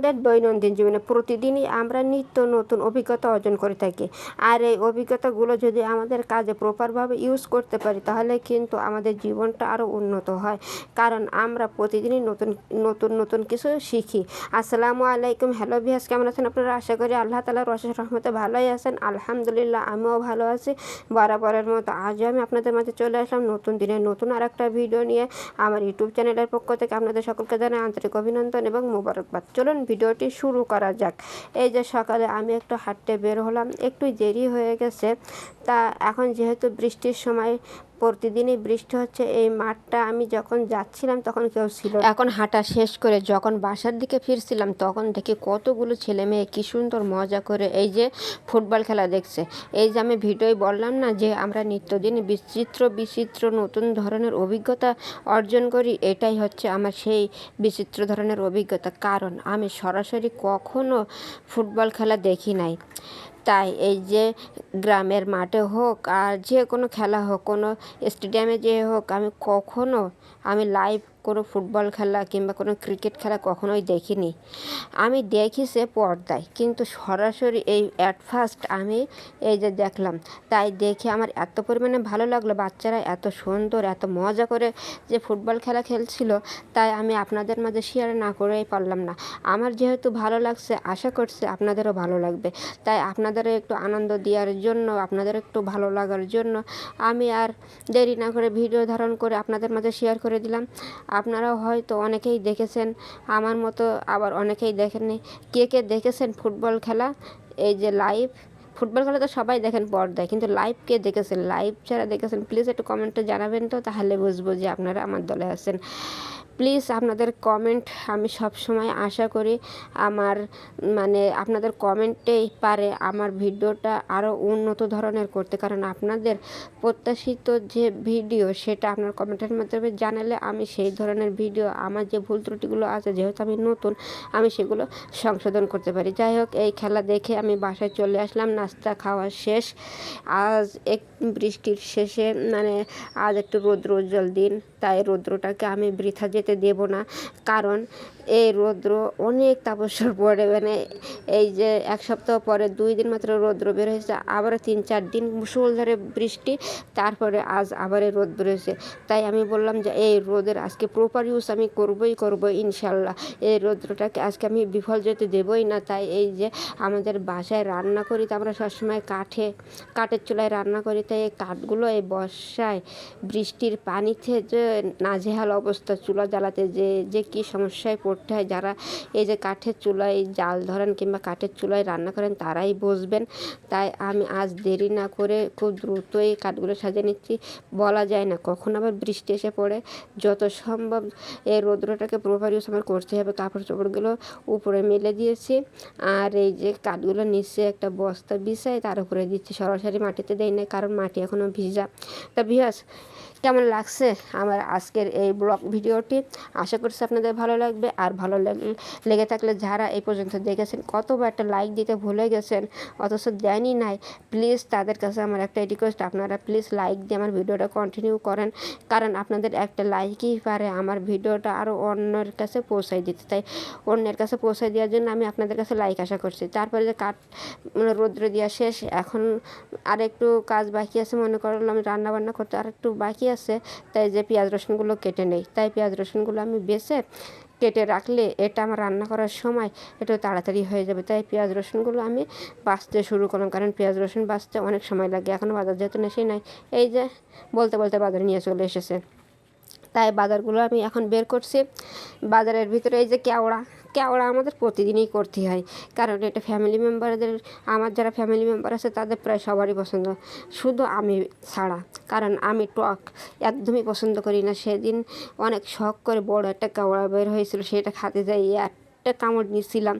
আমাদের দৈনন্দিন জীবনে প্রতিদিনই আমরা নিত্য নতুন অভিজ্ঞতা অর্জন করে থাকি। আর এই অভিজ্ঞতাগুলো যদি আমাদের কাজে প্রপারভাবে ইউজ করতে পারি, তাহলে কিন্তু আমাদের জীবনটা আরও উন্নত হয়। কারণ আমরা প্রতিদিনই নতুন নতুন নতুন কিছু শিখি। আসসালামু আলাইকুম। হ্যালো ভিয়াস কেমন আছেন আপনারা? আশা করি আল্লাহ তালার রসের রহমতে ভালোই আছেন। আলহামদুলিল্লাহ, আমিও ভালো আছি। বরাবরের মতো আজও আমি আপনাদের মাঝে চলে আসলাম নতুন দিনে নতুন আর একটা ভিডিও নিয়ে। আমার ইউটিউব চ্যানেলের পক্ষ থেকে আপনাদের সকলকে জানাই আন্তরিক অভিনন্দন এবং মোবারকবাদ। চলুন ভিডিওটি শুরু করা যাক। এই যে সকালে আমি একটু হাঁটতে বের হলাম, একটু দেরি হয়ে গেছে। তা এখন যেহেতু বৃষ্টির সময় প্রতিদিনই বৃষ্টি হচ্ছে। এই মাঠটা আমি যখন যাচ্ছিলাম তখন কেউ ছিল এখন হাঁটা শেষ করে যখন বাসার দিকে ফিরছিলাম তখন দেখি কতগুলো ছেলে মেয়ে, কী সুন্দর মজা করে এই যে ফুটবল খেলা দেখছে। এই যে আমি ভিডিওয় বললাম না যে আমরা নিত্যদিন বিচিত্র বিচিত্র নতুন ধরনের অভিজ্ঞতা অর্জন করি, এটাই হচ্ছে আমার সেই বিচিত্র ধরনের অভিজ্ঞতা। কারণ আমি সরাসরি কখনো ফুটবল খেলা দেখি নাই। তাই এই যে গ্রামের মাঠে হোক আর যে কোনো খেলা হোক, কোনো স্টেডিয়ামে যেয়ে হোক, আমি কখনো, আমি লাইভ কোনো ফুটবল খেলা কিংবা কোনো ক্রিকেট খেলা কখনোই দেখিনি। আমি দেখি সে পর্দায়, কিন্তু সরাসরি এই অ্যাট ফার্স্ট আমি এই যে দেখলাম, তাই দেখে আমার এত পরিমাণে ভালো লাগল, বাচ্চারা এত সুন্দর, এত মজা করে যে ফুটবল খেলা খেলছিল, তাই আমি আপনাদের মাঝে শেয়ার না করেই পারলাম না। আমার যেহেতু ভালো লাগছে, আশা করছি আপনাদেরও ভালো লাগবে। তাই আপনাদেরও একটু আনন্দ দেওয়ার জন্য, আপনাদের একটু ভালো লাগার জন্য আমি আর দেরি না করে ভিডিও ধারণ করে আপনাদের মাঝে শেয়ার করে দিলাম। আপনারাও হয়তো অনেকেই দেখেছেন, আমার মতো আবার অনেকেই দেখেননি। কে কে দেখেছেন ফুটবল খেলা? এই যে লাইভ ফুটবল খেলা তো সবাই দেখেন পর্দায়, কিন্তু লাইভ কে দেখেছেন? লাইভ যারা দেখেছেন প্লিজ একটু কমেন্টে জানাবেন তো, তাহলে বুঝব যে আপনারা আমার দলে আছেন। প্লিজ আপনাদের কমেন্ট আমি সব সময় আশা করি আমার মানে আপনাদের কমেন্টেই পারে আমার ভিডিওটা আরও উন্নত ধরনের করতে। কারণ আপনাদের প্রত্যাশিত যে ভিডিও সেটা আপনার কমেন্টের মাধ্যমে জানালে আমি সেই ধরনের ভিডিও, আমার যে ভুল ত্রুটিগুলো আছে, যেহেতু আমি নতুন, আমি সেগুলো সংশোধন করতে পারি। যাই হোক, এই খেলা দেখে আমি বাসায় চলে আসলাম, নাস্তা খাওয়া শেষ। আজ এক বৃষ্টির শেষে মানে আজ একটু রৌদ্র উজ্জ্বল দিন, তাই রৌদ্রটাকে আমি বৃথা যেতে দেব না। কারণ এই রৌদ্র অনেক তাপস্যর পরে মানে এই যে এক সপ্তাহ পরে দুই দিন মাত্র রৌদ্র বের হয়েছে আবার তিন চার দিন মুসলধারে বৃষ্টি, তারপরে আজ আবার এই রোদ বেরোয়েছে তাই আমি বললাম যে এই রোদের আজকে প্রপার ইউজ আমি করবই করব ইনশাল্লাহ। এই রৌদ্রটাকে আজকে আমি বিফল যেতে দেবই না। তাই এই যে আমাদের বাসায় রান্না করি, তো আমরা সবসময় কাঠে, কাঠের চুলায় রান্না করি, তাই এই কাঠগুলো এই বর্ষায় বৃষ্টির পানিতে যে নাজেহাল অবস্থা, চুলা জ্বালাতে যে যে কী সমস্যায় পড়তে হয়। যারা এই যে কাঠের চুলায় জাল ধরেন কিংবা কাঠের চুলায় রান্না করেন, তারাই বসবেন তাই আমি আজ দেরি না করে খুব দ্রুতই কাঠগুলো সাজিয়ে নিচ্ছি। বলা যায় না কখন আবার বৃষ্টি এসে পড়ে। যত সম্ভব এই রৌদ্রটাকে প্রপার ইউজ আমার করতে হবে। কাপড় চোপড়গুলো উপরে মেলে দিয়েছি। আর এই যে কাঠগুলো নিচে একটা বস্তা বিছাই তার উপরে দিচ্ছি। সরাসরি মাটিতে দেয় না কারণ মাটি এখনও ভিজা। তা ভিয়াস কেমন লাগছে আমার আজকের এই ব্লগ ভিডিওটি? আশা করছি আপনাদের ভালো লাগবে। আর ভালো লাগ- থাকলে যারা এই পর্যন্ত দেখেছেন, কতবার একটা লাইক দিতে ভুলে গেছেন, অথচ দেয়নি নাই প্লিজ তাদের কাছে আমার একটা রিকোয়েস্ট আপনারা প্লিজ লাইক দিয়ে আমার ভিডিওটা কন্টিনিউ করেন। কারণ আপনাদের একটা লাইকই পারে আমার ভিডিওটা আরও অন্যের কাছে পৌঁছাই দিতে। তাই অন্যের কাছে পৌঁছাই দেওয়ার জন্য আমি আপনাদের কাছে লাইক আশা করছি। তারপরে যে কাঠ মানে রৌদ্র দেওয়া শেষ, এখন আর একটু কাজ বাকি আছে, মনে করলাম রান্না বান্না করতে আর একটু বাকি আছে, তাই যে পেঁয়াজ রসুনগুলো কেটে নেই। তাই পেঁয়াজ রসুনগুলো আমি বেছে কেটে রাখলে এটা আমার রান্না করার সময় একটু তাড়াতাড়ি হয়ে যাবে। তাই পেঁয়াজ রসুনগুলো আমি বাঁচতে শুরু করলাম, কারণ পেঁয়াজ রসুন বাঁচতে অনেক সময় লাগে। এখনও বাজার যেহেতু নেশে নাই, এই যে বলতে বলতে বাজারে নিয়ে চলে এসেছে। তাই বাজারগুলো আমি এখন বের করছি। বাজারের ভিতরে এই যে কেওড়া কেওড়া আমাদের প্রতিদিনই করতে হয়। কারণ এটা ফ্যামিলি মেম্বারদের আমার যারা ফ্যামিলি মেম্বার আছে তাদের প্রায় সবারই পছন্দ। শুধু আমি ছাড়া, কারণ আমি টক একদমই পছন্দ করি না। সেদিন অনেক শখ করে বড় একটা কেওড়া বের হয়েছিল, সেটা খাতে যাই একটা কামড় নিয়েছিলাম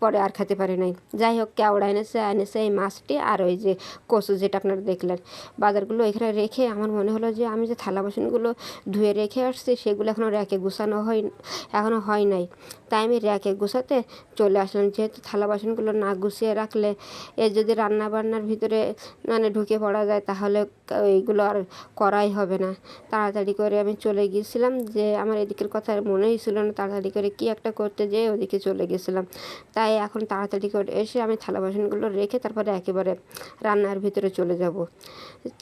পরে আর খেতে পারি নাই। যাই হোক, কেওড়া এনেছে এনেছে এই মাছটি আর ওই যে কচু যেটা আপনারা দেখলেন। বাজারগুলো এখানে রেখে আমার মনে হলো যে আমি যে থালা বাসনগুলো ধুয়ে রেখে আসছি, সেগুলো এখনও র্যাকে গুছানো হয় এখনও হয় নাই। তাই আমি র্যাকে গুছাতে চলে আসলাম। যেহেতু থালা বাসনগুলো না গুছিয়ে রাখলে এ যদি রান্না বান্নার ভিতরে মানে ঢুকে পড়া যায়, তাহলে এইগুলো আর করাই হবে না। তাড়াতাড়ি করে আমি চলে গিয়েছিলাম যে আমার এদিকের কথা মনেই ছিল না, তাড়াতাড়ি করে কি একটা করতে যেয়ে দিকে চলে গেছিলাম। তাই এখন তাড়াতাড়ি করে এসে আমি থালা বাসনগুলো রেখে তারপরে একেবারে রান্নার ভিতরে চলে যাব।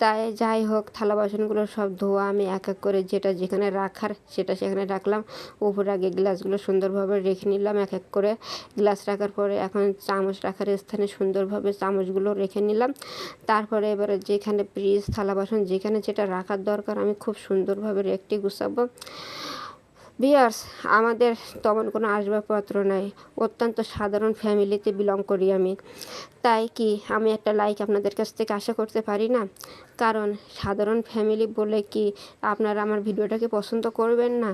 তাই যাই হোক, থালা বাসনগুলো সব ধোয়া আমি এক এক করে যেটা যেখানে রাখার সেটা সেখানে রাখলাম। উপরে আগে গ্লাসগুলো সুন্দরভাবে রেখে নিলাম এক এক করে। গ্লাস রাখার পরে এখন চামচ রাখার স্থানে সুন্দরভাবে চামচগুলো রেখে নিলাম। তারপরে এবারে যেখানে ফ্রিজ থালা বাসন যেখানে যেটা রাখার দরকার আমি খুব সুন্দরভাবে রেখে গুছাবো। বিয়ার্স আমাদের তেমন কোনো আসবাবপত্র নাই। অত্যন্ত সাধারণ ফ্যামিলিতে বিলং করি আমি। তাই কি আমি একটা লাইক আপনাদের কাছ থেকে আশা করতে পারি না? কারণ সাধারণ ফ্যামিলি বলে কি আপনারা আমার ভিডিওটাকে পছন্দ করবেন না?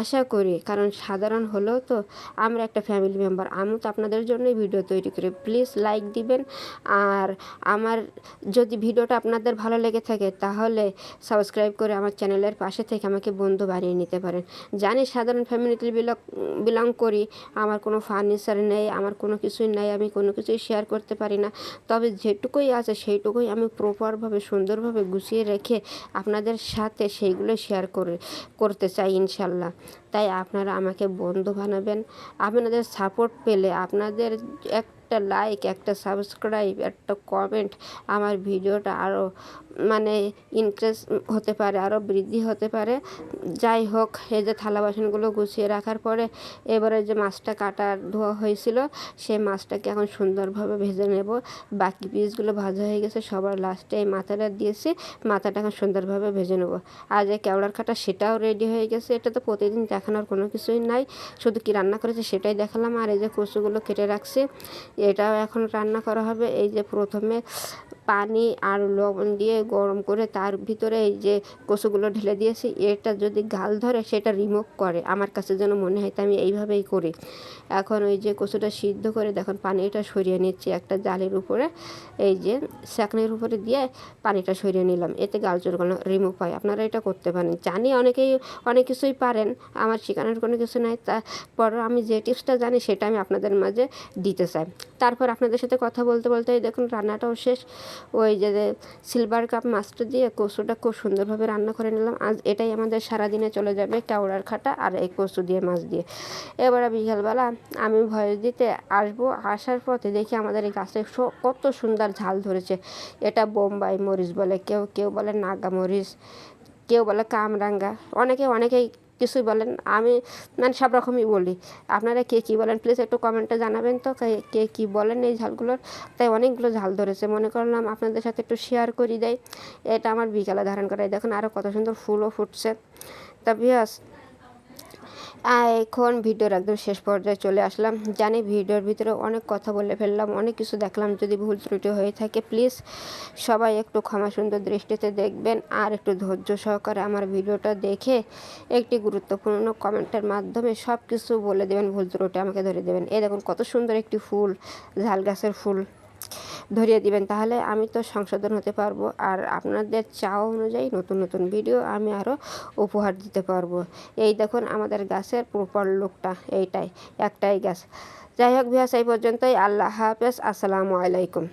আশা করি, কারণ সাধারণ হলেও তো আমরা একটা ফ্যামিলি মেম্বার। আমিও তো আপনাদের জন্যই ভিডিও তৈরি করি। প্লিজ লাইক দিবেন। আর আমার যদি ভিডিওটা আপনাদের ভালো লেগে থাকে, তাহলে সাবস্ক্রাইব করে আমার চ্যানেলের পাশে থেকে আমাকে বন্ধু বানিয়ে নিতে পারেন। জানি সাধারণ ফ্যামিলিতে বিলং করি। আমার কোনো ফার্নিচার নেই, আমার কোনো কিছুই নেই, আমি কোনো কিছুই শেয়ার করতে পারি না। তবে যেটুকুই আছে, সেইটুকুই আমি প্রপারভাবে সুন্দরভাবে গুছিয়ে রেখে আপনাদের সাথে সেইগুলো শেয়ার করে, করতে চাই ইনশাল্লাহ। তাই আপনারা আমাকে বন্ধু বানাবেন। আপনাদের সাপোর্ট পেলে আপনাদের একটা লাইক একটা সাবস্ক্রাইব একটা কমেন্ট আমার ভিডিওটা আরও মানে ইনক্রিজ হতে পারে আরও বৃদ্ধি হতে পারে। যাই হোক, এই যে থালা বাসনগুলো গুছিয়ে রাখার পরে এবারে যে মাছটা কাটা ধোয়া হয়েছিল, সেই মাছটাকে এখন সুন্দরভাবে ভেজে নেব। বাকি পিসগুলো ভাজা হয়ে গেছে, সবার লাস্টে এই মাথাটা দিয়েছি, মাথাটা এখন সুন্দরভাবে ভেজে নেব। আর যে কেওড়ার কাটা, সেটাও রেডি হয়ে গেছে। এটা তো প্রতিদিন দেখানোর কোনো কিছুই নাই, শুধু কি রান্না করেছে সেটাই দেখালাম। আর এই যে কচুগুলো কেটে রাখছি, এটাও এখন রান্না করা হবে। এই যে প্রথমে পানি আর লবণ দিয়ে গরম করে তার ভিতরে এই যে কচুগুলো ঢেলে দিয়েছি, এটা যদি গাল ধরে সেটা রিমুভ করে। আমার কাছে যেন মনে হয় আমি এইভাবেই করি। এখন ওই যে কচুটা সিদ্ধ করে দেখুন, পানিটা সরিয়ে নিচ্ছি একটা জালের উপরে। এই যে শাকনির উপরে দিয়ে পানিটা সরিয়ে নিলাম। এতে গাল চুলকানো রিমুভ হয়। আপনারা এটা করতে পারেন। জানি অনেকেই, অনেক কিছুই পারেন। আমার শেখানোর কোনো কিছু নাই। তারপর আমি যে টিপসটা জানি সেটা আমি আপনাদের মাঝে দিতে চাই। তারপর আপনাদের সাথে কথা বলতে বলতে দেখুন রান্নাটাও শেষ। ওই যে সিলভার কাপ মাছটা দিয়ে কচুটা খুব সুন্দরভাবে রান্না করে নিলাম। আজ এটাই আমাদের সারাদিনে চলে যাবে কেওড়ার খাটা আর এই কচু দিয়ে, মাছ দিয়ে। এবারে বিকালবেলা আমি ভয়েস দিতে আসব। আসার পথে দেখি আমাদের এই গাছে কত সুন্দর ঝাল ধরেছে। এটা বোম্বাই মরিচ বলে, কেউ কেউ বলে নাগা মরিচ, কেউ বলে কামরাঙ্গা। অনেকে, অনেকেই কিছুই বলেন আমি মানে সব রকমই বলি। আপনারা কে কী বলেন প্লিজ একটু কমেন্টে জানাবেন তো, কে, কী বলেন এই ঝালগুলোর তাই অনেকগুলো ঝাল ধরেছে। মনে করলাম আপনাদের সাথে একটু শেয়ার করি দেয় এটা আমার বিকালে ধারণ করাই দেখুন আরও কত সুন্দর ফুলও ফুটছে। তা বিয়াস এখন ভিডিওর একদম শেষ পর্যায়ে চলে আসলাম। জানি ভিডিওর ভিতরে অনেক কথা বলে ফেললাম, অনেক কিছু দেখলাম। যদি ভুল ত্রুটি হয়ে থাকে প্লিজ সবাই একটু ক্ষমা সুন্দর দৃষ্টিতে দেখবেন আর একটু ধৈর্য সহকারে আমার ভিডিওটা দেখে একটি গুরুত্বপূর্ণ কমেন্টের মাধ্যমে সব কিছু বলে দেবেন, ভুল ত্রুটি আমাকে ধরে দেবেন। এই দেখুন কত সুন্দর একটি ফুল, ঝাল গাছের ফুল। ধরিয়ে দিবেন, তাহলে আমি তো সংশোধন হতে পারব। আর আপনাদের চাওয়া অনুযায়ী নতুন নতুন ভিডিও আমি আরও উপহার দিতে পারব। এই দেখুন আমাদের গাছের প্রপার লুকটা এইটাই, একটাই গাছ। যাই হোক ভিয়াস এই পর্যন্তই। আল্লাহ হাফেজ। আসসালামু আলাইকুম।